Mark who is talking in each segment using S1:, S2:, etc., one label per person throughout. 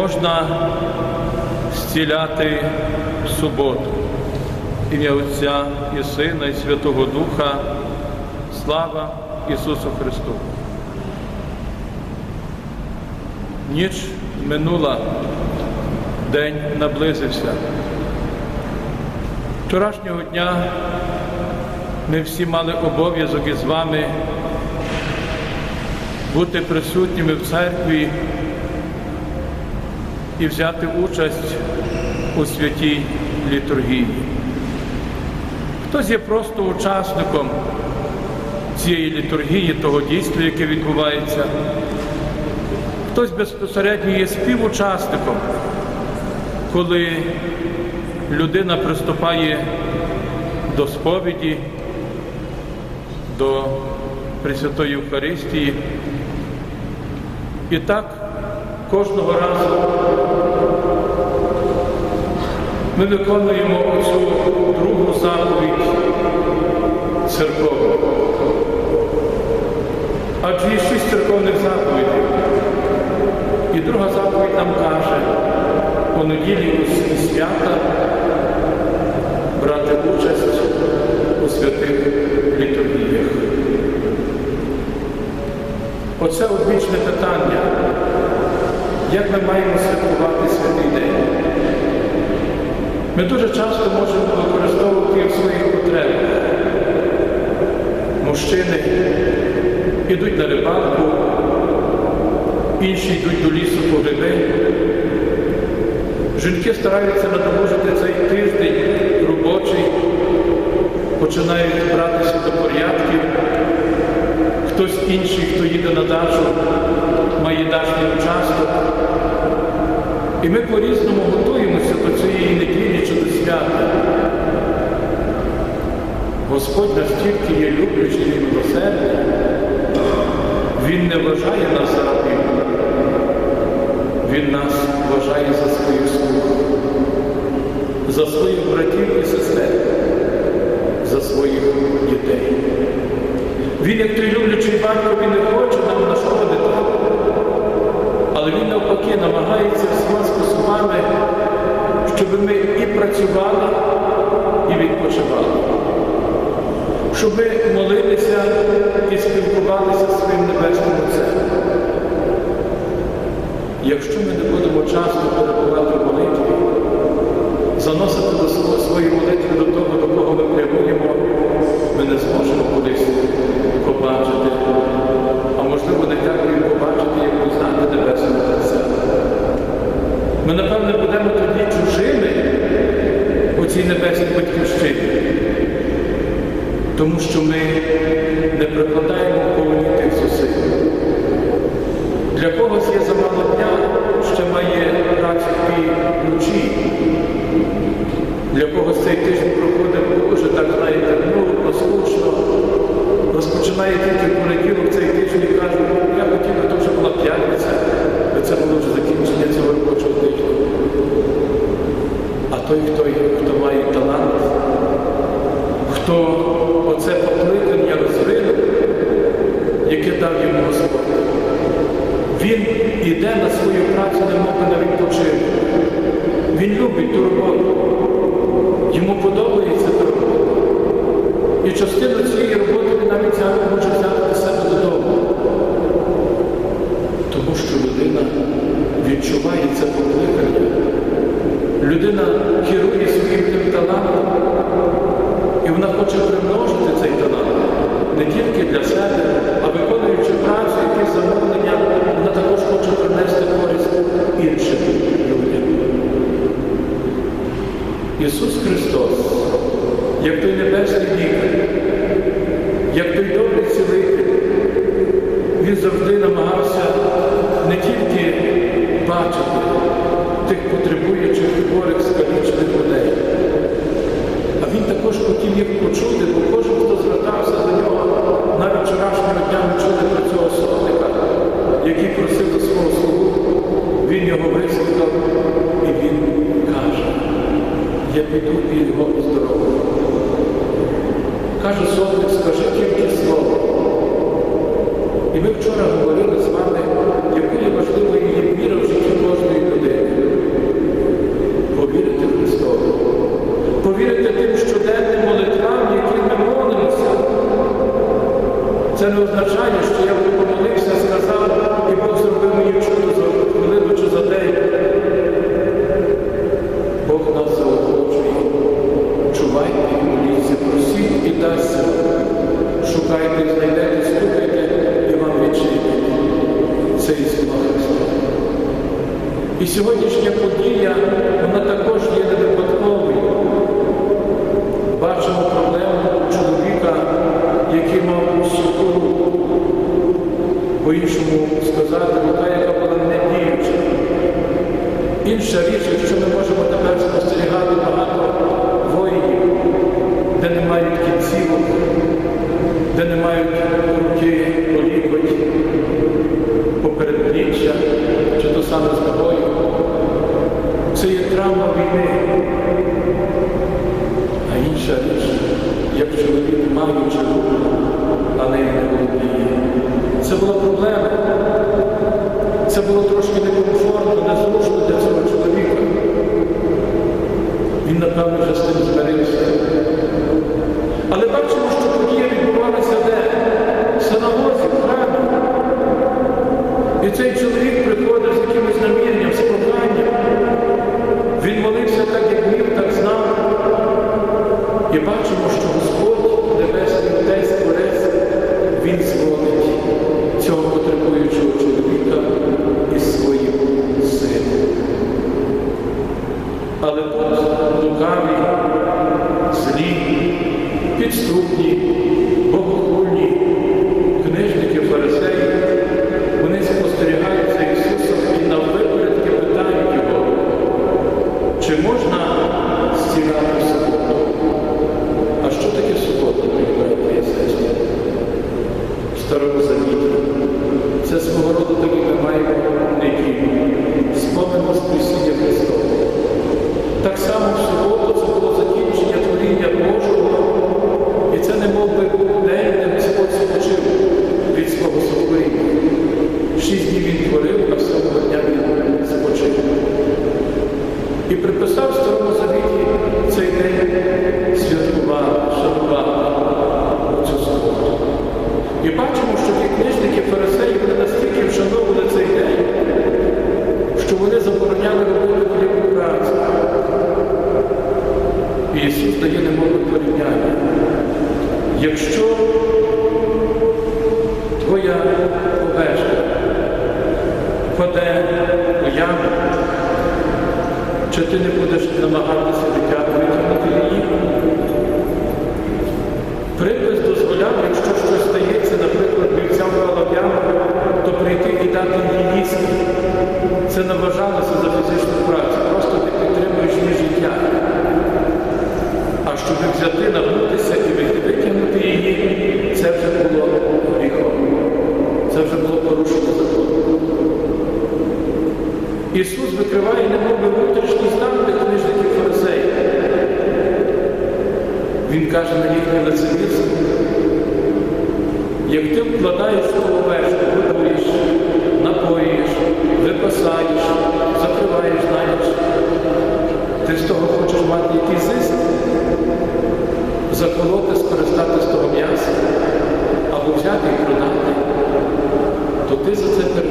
S1: Можна зціляти в суботу. Ім'я Отця і Сина, і Святого Духа. Слава Ісусу Христу. Ніч минула, день наблизився. Вчорашнього дня ми всі мали обов'язок із вами бути присутніми в церкві і взяти участь у святій літургії. Хтось є просто учасником цієї літургії, того дійства, яке відбувається. Хтось безпосередньо є співучасником, коли людина приступає до сповіді, до Пресвятої Євхаристії. І так кожного разу ми виконуємо оцю другу заповідь церковну. Адже є шість церковних заповідей. І друга заповідь нам каже, по неділі у свята брати участь у святих літургіях. Оце одвічне питання, як ми маємо Ми дуже часто можемо використовувати в своїх потребах. Мужчини йдуть на рибалку, інші йдуть до лісу по гриби. Жінки стараються надолужити цей тиждень робочий, починають братися до порядків. Хтось інший, хто їде на дачу, має дачний участок. І ми по-різному готуємося до цієї неділі чи до свята. Господь настільки є люблячий і милосердний, Він не вважає нас за рабів, Він нас вважає за своїх слуг, за своїх братів і сестер, за своїх дітей. Він, як той люблячий батько, він не хоче нам щоб ми і працювали, і відпочивали. Щоб ми молилися і спілкувалися з своїм небесним Отцем. Якщо ми не будемо часто перебувати в молитві, заносити свої молитви до того, до кого ми прямуємо, ми не зможемо кудись побачити, а можливо не так і побачити, як пізнати Небесного Отця. Ми, напевне, будемо тоді чужими у цій небесній батьківщині, тому що ми не прикладаємо повні тих зусиль. Для когось є замало дня, ще має працю і вночі. Для когось цей тиждень проходить дуже, так знаєте, нудно, скучно. Розпочинає тільки понеділок цей тиждень і каже, я хотів би, то вже була п'ятниця, бо це було вже закінчення цього робочого тижня. А той, хто, талант, хто оце покликання розвинув, яке дав йому Господь, він іде на свою працю, немов на відпочинок. Він любить ту роботу. Йому подобається та робота. І частину цієї роботи він навіть може взяти до себе додому. Тому що людина відчуває це покликання. Людина керує своїм тим талантом, примножити цей талант не тільки для себе, а виконуючи працю, якісь замовлення, вона також хоче принести користь іншим людям. Ісус Христос, як той небесний лікар, як той добрий цілитель, Він завжди намагався не тільки бачити тих потребуючих хворих скалічних людей, а він також хотів їх почути, бо кожен, хто звертався до нього, навіть вчорашнього дня ми чули про цього сотника, який просив до свого слугу, він його вислухав і він каже, я піду і його оздоровлю. Каже сотник, скажи тільки слово. І ми вчора говорили з вами, сьогоднішня подія, вона також є не випадковою. Бачимо проблему чоловіка, який мав усю кору. По-іншому сказати, «Ну, та, яка була не діюча. Інша річ, якщо ми можемо тепер спостерігати багато. Essa pelo Чи ти не будеш намагатися дитя витягнути її? Припис Ісус викриває немоби внутрішній стан для книжників фарисеїв. Він каже на їхнє лицемірство, як ти вкладаєш свого вершу, годуєш, напоїш, випасаєш, закриваєш знаєш, ти з того хочеш мати якийсь зиск, заколоти, скористати з того м'яса або взяти і продати, то ти за це перебуваєш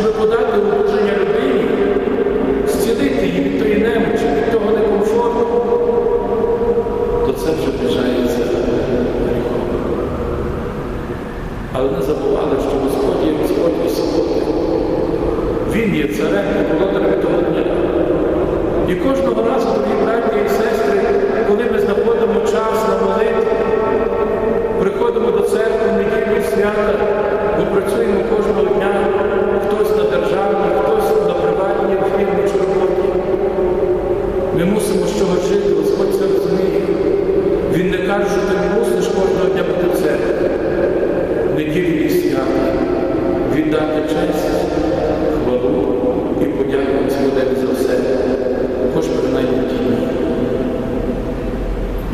S1: щоб подати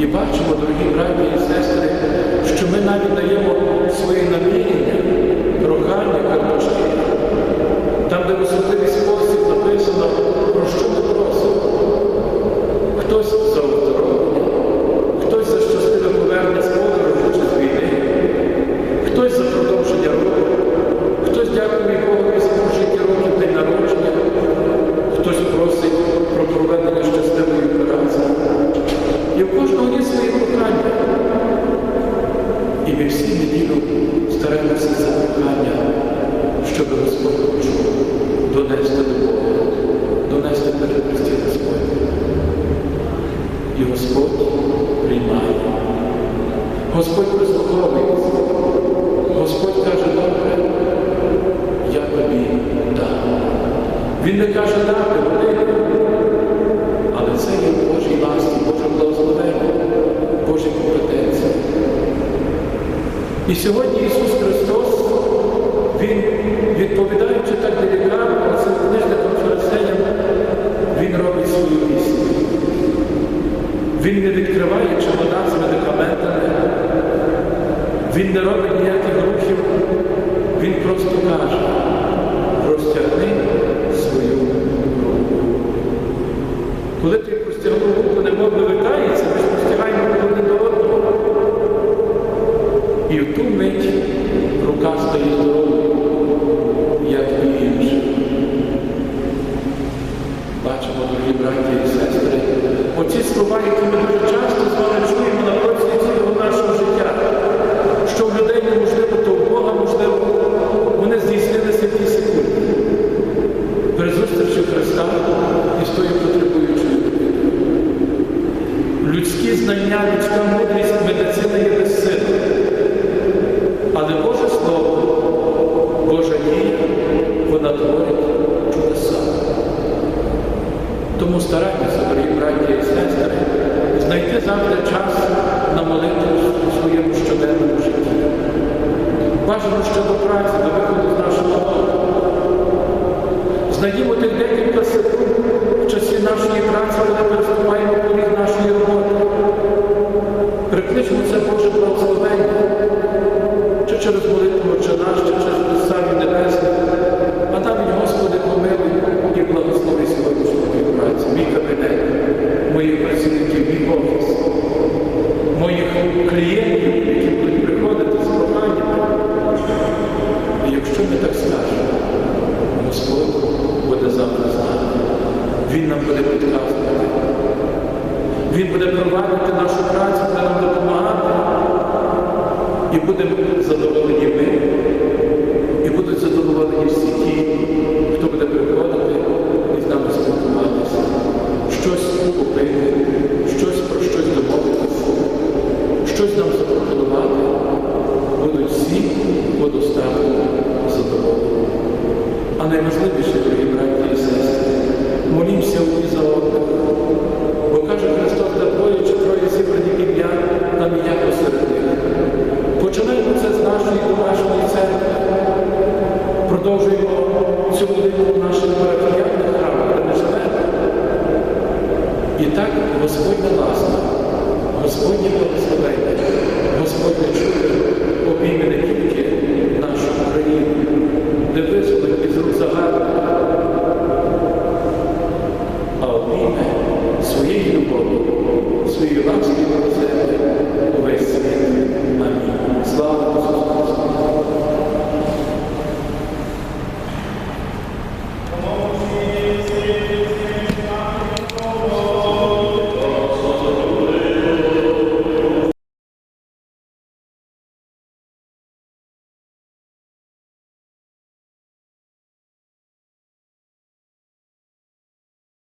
S1: І бачимо, дорогі браті і сестри, що ми навіть даємо свої намірення, прохання, кармашки, там, де особливість. Він не каже, так, вони, але це є Божій ласті, Божа благословення, Божі компетенції. І сьогодні Ісус Христос, Він, відповідаючи так делікатно, цим книжникам фарисеям, Він робить свою пісню. Він не відкриває чемодан з медикаментами, він не робить ніяких рухів, він просто каже. дорогі браті і сестри, знайти завжди час на молитву у своєму щоденному житті. Бажано, що до праці, до виходу з нашого дому. Знайдімо тих декілька. І так Господня ласка, Господня